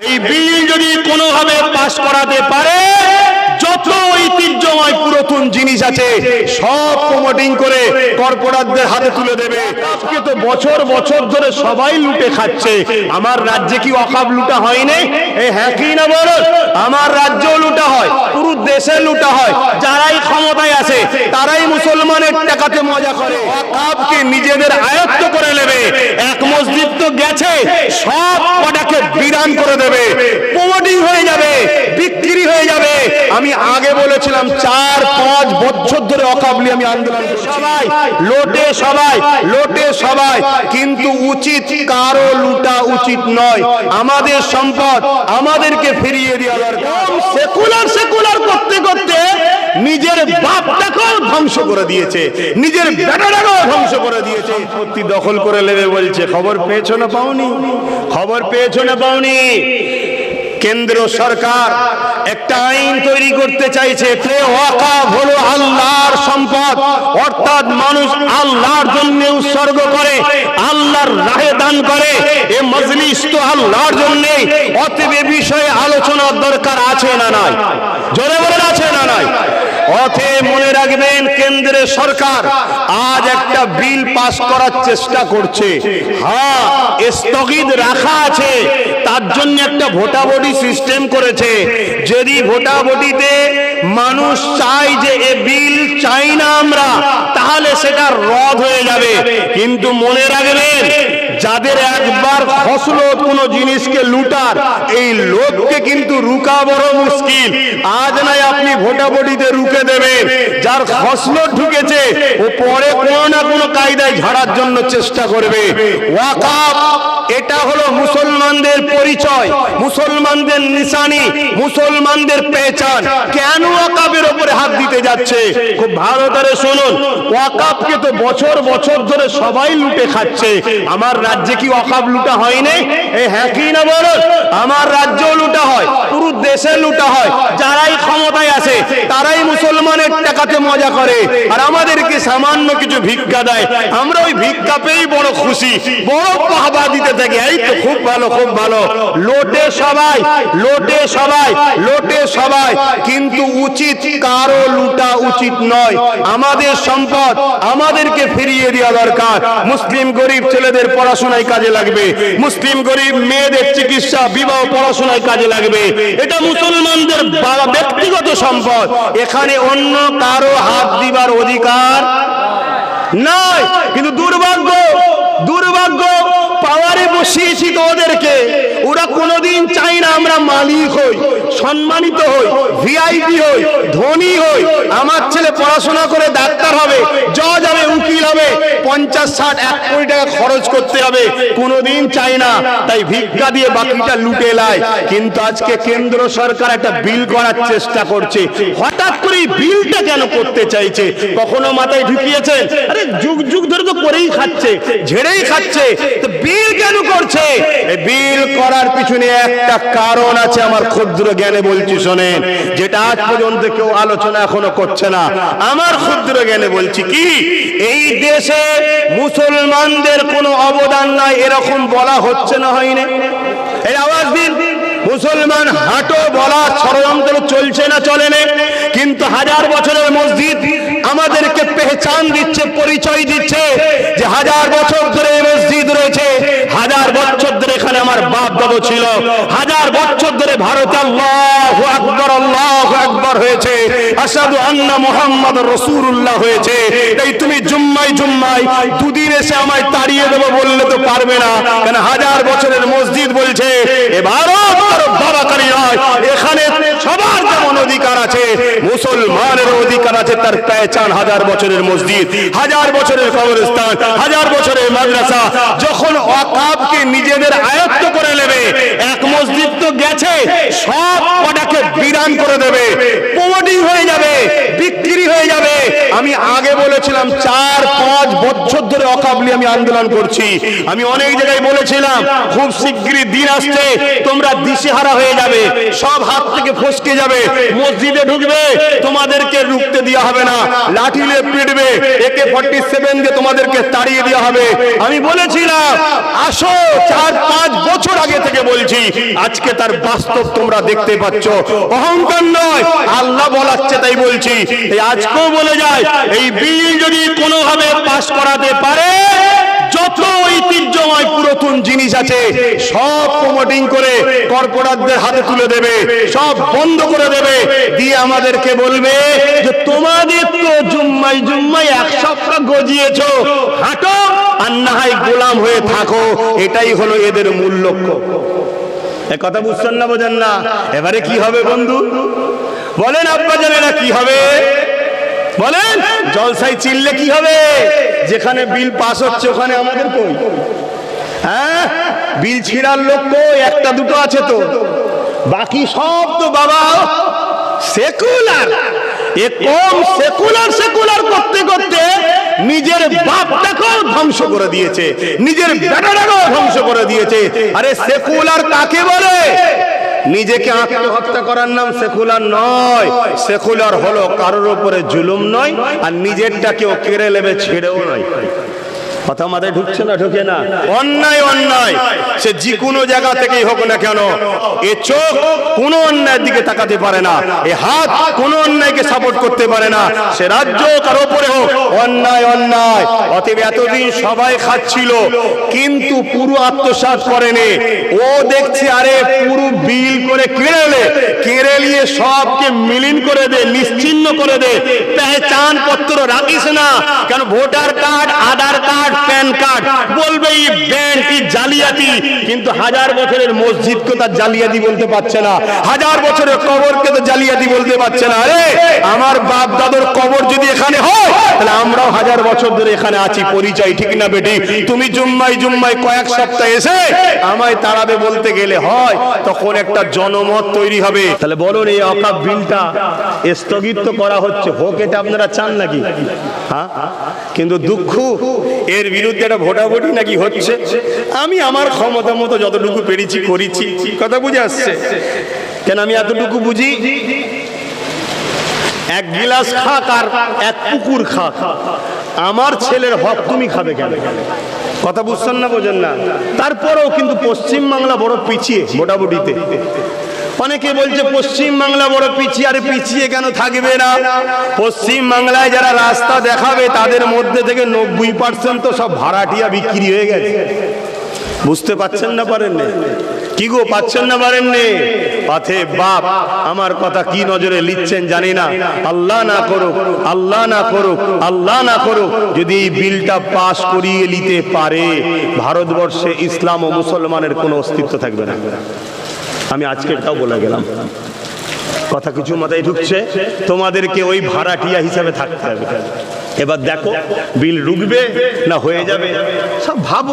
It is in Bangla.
এই বিল যদি কোনোভাবে পাশ করাতে পারে যত ঐতিহ্যময় পুরাতন জিনিস আছে, সব প্রমোটিং করে কর্পোরেটদের হাতে তুলে দেবে। আজকে তো বছর বছর ধরে সবাই লুটে খাচ্ছে। আমার রাজ্যে কি অকাব লুটা হয়নি? এই হ্যাঁ কি না বলো? আমার রাজ্যেও লুটা হয়, পুরো দেশে লুটা হয়। যারাই ক্ষমতায় আছে, তারাই মুসলমানের টাকাতে মজা করে। অকাবকে নিজেদের আয়ত্ত করে নেবে। এক মসজিদ তো গেছে, সব কটাকে বিরান করে দেবে প্রমোটিং হয়ে যাবে বিক্রি হয়ে যাবে আমি বলেছিলাম চার পাঁচ বছর ধরে অকাবলি আমি আন্দোলন সবাই লোটে সবাই লোটে সবাই কিন্তু উচিত কারও লুটা উচিত নয়। আমাদের সম্পদ আমাদেরকে ফিরিয়ে দেওয়া দরকার। সেকুলার সেকুলার করতে করতে নিজের বাপটাকেও ধ্বংস করে দিয়েছে। নিজের বেটাটাকেও ধ্বংস করে দিয়েছে। সম্পত্তি দখল করে নেবে বলছে। খবর পেয়েছ না পাওনি? খবর পেয়েছ না পাওনি? কেন্দ্র সরকার একটা আইন তৈরি করতে চাইছে হলো আল্লাহর সম্পদ। অর্থাৎ মানুষ আল্লাহর জন্য উৎসর্গ করে, আল্লাহর রাহে দান করে। এ মজলিস তো আল্লাহর জন্য অতএব বিষয়ে আলোচনার দরকার আছে না নাই? জোরে অতএব মনে রাখবেন কেন্দ্রের সরকার আজ একটা বিল পাস করার চেষ্টা করছে। হ্যাঁ স্থগিত রাখা আছে। তার জন্য একটা ভোটাভুটি সিস্টেম করেছে। যদি ভোটাভুটিতে মানুষ চায় যে এ বিল চাই না আমরা, তাহলে সেটা রদ হয়ে যাবে। কিন্তু মনে রাখবেন যাদের একবার ফসলো কোনো জিনিসকে লুটার, এই লোককে কিন্তু রুকা বড় মুশকিল। আজ নাই আপনি ভোটাভুটিতে রুকে দেবেন। যার ফসলো ঢুকেছে, ও পরে কোনো না কোনো কায়দায় ঝাড়ার জন্য চেষ্টা করবে। এটা হলো মুসলমানদের পরিচয়, মুসলমানদের নিশানি, মুসলমানদের পেহচান। যাচ্ছে। খুব ভালো করে শুনুন। ওয়াকাবকে তো বছর বছর ধরে সবাই লুটে খাচ্ছে। আমার রাজ্যে কি ওয়াকাব লুটা হয়নি? এই হ্যাঁ কি না বলুন? আমার রাজ্যেও লুটা হয়, পুরো দেশে লুটা হয়। যারাই ক্ষমতায় তারাই মুসলমানের টাকাতে মজা করে। আর আমাদেরকে সামান্য কিছু ভিক্ষা দেয়। আমরা ওই ভিক্ষা পেয়েই বড় খুশি। বড় পাহবা দিতে থাকি। এই তো খুব ভালো খুব ভালো। লোটে সবাই লোটে সবাই লোটে সবাই। কিন্তু উচিত কারও লুটা উচিত নয়। আমাদের সম্পদ আমাদেরকে ফিরিয়ে দেওয়া দরকার। মুসলিম গরিব ছেলেদের পড়াশোনায় কাজে লাগবে। মুসলিম গরিব মেয়েদের চিকিৎসা, বিবাহ, পড়াশোনায় কাজে লাগবে। এটা মুসলমানদের ব্যক্তিগত সম্পদ। এখানে অন্য কারও হাত দিবার অধিকার নয় কিন্তু দুর্ভাগ্য দুর্ভাগ্য, পাওয়ারে বসিয়েছি তো ওদেরকে ওরা কোনোদিন চাই না আমরা মালিক হই, সম্মানিত হই ভিআইপি হই, ধনী হই। আমার ছেলে পড়াশোনা করে ডাক্তার হবে, জজ হবে, উকিল হবে, পঞ্চাশ, ষাট, এক কোটি টাকা খরচ করতে হবে, কোনোদিন চাই না। তাই ভিক্ষা দিয়ে বাকিটা লুটে লায় কিন্তু আজকে কেন্দ্র সরকার একটা বিল করার চেষ্টা করছে। হঠাৎ করে এই বিলটা কেন করতে চাইছে? কখনো মাথায় ঢুকিয়েছেন? আরে যুগ যুগ ধরে তো করেই খাচ্ছে, ঝেড়েই খাচ্ছে। তো বিল কেন করছে? বিল করার পিছনে একটা কারণ আছে, আমার ক্ষুদ্র জ্ঞানে বলছি, শোনেন। যেটা আজ পর্যন্ত কেউ আলোচনা এখনও করছে না। আমার ক্ষুদ্র জ্ঞানে বলছি কি? এই দেশে মুসলমানদের কোনো অবদান নাই, এরকম বলা হচ্ছে না হয়নি এই আওয়াজ দিন। মুসলমান হাঁটো, বলা ষড়যন্ত্র চলছে না, চলে না। কিন্তু হাজার বছরের মসজিদ আমাদেরকে পেহচান দিচ্ছে, পরিচয় দিচ্ছে যে হাজার বছর ধরে মসজিদ রয়েছে, হাজার বছর ধরে এখানে আমার বাপ দাদু ছিল, হাজার বছর ধরে ভারতে আল্লাহ আকবর আল্লাহ আকবর হয়েছে। আসাদু আন্না মোহাম্মদ রসুল্লাহ হয়েছে। তুমি জুম্মাই জুম্মাই দুদিন এসে আমায় তাড়িয়ে দেবো, বললে তো পারবে না। কেন হাজার বছরের মসজিদ বলছে এ ভারত এখানে সবার যেমন অধিকার আছে মুসলমানের অধিকার আছে, তার পেহচান হাজার বছরের মসজিদ, হাজার বছরের কবরস্থান, হাজার বছরের মাদ্রাসা, যখন অকাবকে নিজেদের আয়ত্ত করে নেবে, এক মসজিদ তো গেছে, সব কটাকে বিরান করে দেবে। প্রমোটিং হয়ে যাবে, বিক্রি হয়ে যাবে। আমি আগে বলেছিলাম, চার পাঁচ বছর ধরে অকাবলি আমি আন্দোলন করছি। আমি অনেক জায়গায় বলেছিলাম, খুব শীঘ্রই দিন আসছে, তোমরা দিশেহারা হয়ে যাবে, সব হাত থেকে ফসকে যাবে, মসজিদে ঢুকবে, তোমাদেরকে রুখতে দেওয়া হবে না লাঠিলে পিটবে একে ফর্টি সেভেন দিয়ে তোমাদেরকে তাড়িয়ে দেওয়া হবে। আমি বলেছিলাম, আসো, চার পাঁচ বছর আগে থেকে বলছি, আজকে তার বাস্তব তোমরা দেখতে পাচ্ছ। অহংকার নয়, আল্লাহ বলাচ্ছে তাই বলছি। আজকেও বলে যায়, এই বিল যদি কোনোভাবে পাশ করাতে পারে। যত ঐতিহ্যময় পুরাতন জিনিস আছে, সব প্রমোটিং করে কর্পোরেটদের হাতে তুলে দেবে, সব বন্ধ করে দেবে। দিয়ে আমাদেরকে বলবে যে, তোমাদের তো জুম্মাই জুম্মাই এক সপ্তাহ গজিয়েছো। হাঁটো আর না হয় গোলাম হয়ে থাকো। এটাই হলো এদের মূল লক্ষ্য। কথা বুঝছেন না, বোঝেন না? এবারে কি হবে বন্ধু? বলেন আব্বা কি হবে? বলেন জলসাই চিনলে কি হবে? যেখানে বিল পাস হচ্ছে ওখানে আমাদের কই? হ্যাঁ? বিল ছিঁড়ার লোক কই? একটা দুটো আছে তো। বাকি সব তো বাবা সেকুলার। এ কম সেকুলার সেকুলার করতে করতে নিজের বাপটাকেও ধ্বংস করে দিয়েছে। নিজের বেটাটাকেও ধ্বংস করে দিয়েছে। আরে সেকুলার কাকে বলে? নিজেকে আত্মহত্যা করার নাম সেকুলার নয়। সেকুলার হলো কারোর উপরে জুলুম নয়, আর নিজেরটা কেউ কেড়ে নেবে, ছেড়েও নয়। কথা মাথায় ঢুকছে না, ঢুকে না? অন্যায় অন্যায়। সে যে কোনো জায়গা থেকেই হোক না কেন, এ চোখ কোনো অন্যায়ের দিকে তাকাতে পারে না, এ হাত কোনো অন্যায়কে সাপোর্ট করতে পারে না, সে রাজ্য কার ওপরে হোক, অন্যায় অন্যায়। অতএব এতদিন সবাই খাচ্ছিল, কিন্তু পুরো আত্মসাৎ করেনি। ও দেখছে, আরে পুরো বিল করে কেড়ে নে কেড়ে নিয়ে সবকে মিলিন করে দে, নিশ্চিন্ন করে দে। পেহচান পত্র রাখিস না, কেন ভোটার কার্ড, আধার কার্ড বলবে, এই এই জালিয়াতি। কিন্তু হাজার বছরের মসজিদকে তার জালিয়াতি বলতে পারছে না। হাজার বছরের কবরকে তো জালিয়াতি বলতে পারছে না। আরে, আমার বাপ দাদুর কবর যদি এখানে হয় তাহলে আমরাও হাজার বছর ধরে এখানে আছি, পরিচয় ঠিক না বেটি? তুমি জুম্মাই জুম্মাই কয়েক সপ্তাহ এসে আমায় তাড়াবে বলতে গেলে হয়, তখন একটা জনমত তৈরি হবে। তাহলে বলুন এই অকাপ বিলটা স্থগিত করা হচ্ছে, হোক এটা আপনারা চান নাকি? হ্যাঁ? কিন্তু দুঃখ, এর বিরুদ্ধে একটা ভোটাভুটি নাকি হচ্ছে? আমি আমার ক্ষমতা মতো যতটুকু পেরেছি, করেছি, কথা বুঝে আসছে। কেন আমি এতটুকু বুঝি? এক গিলাস খাক আর এক পুকুর খাক। আমার ছেলের হক তুমি খাবে কেন? কথা বুঝছেন না, বোঝেন না? তারপরেও কিন্তু পশ্চিম বাংলা বড় পিছিয়ে ভোটাভুটিতে অনেকে বলছে, পশ্চিম বাংলা বড় পিছিয়ে আরে পিছিয়ে কেন থাকবে না? পশ্চিম বাংলায় যারা রাস্তা দেখাবে, তাদের মধ্যে থেকে নব্বই পার্সেন্ট তো সব ভাড়াটিয়া বিক্রি হয়ে গেছে। বুঝতে পাচ্ছেন না পারেন না কি গো, পাচ্ছেন না পারেন নে পাথে বাপ, আমার কথা কি নজরে লিখছেন জানি না। আল্লাহ না করুক, আল্লাহ না করুক, আল্লাহ না করুক, যদি এই বিলটা পাশ করিয়ে নিতে পারে, ভারতবর্ষে ইসলাম ও মুসলমানের কোনো অস্তিত্ব থাকবে না। আমি আজকেরটাও বলে গেলাম। কথা কিছু মাথায় ঢুকছে, তোমাদেরকে ওই ভাড়াটিয়া হিসাবে থাকতে হবে। এবার দেখো, বিল রুকবে না হয়ে যাবে? সব ভাবো।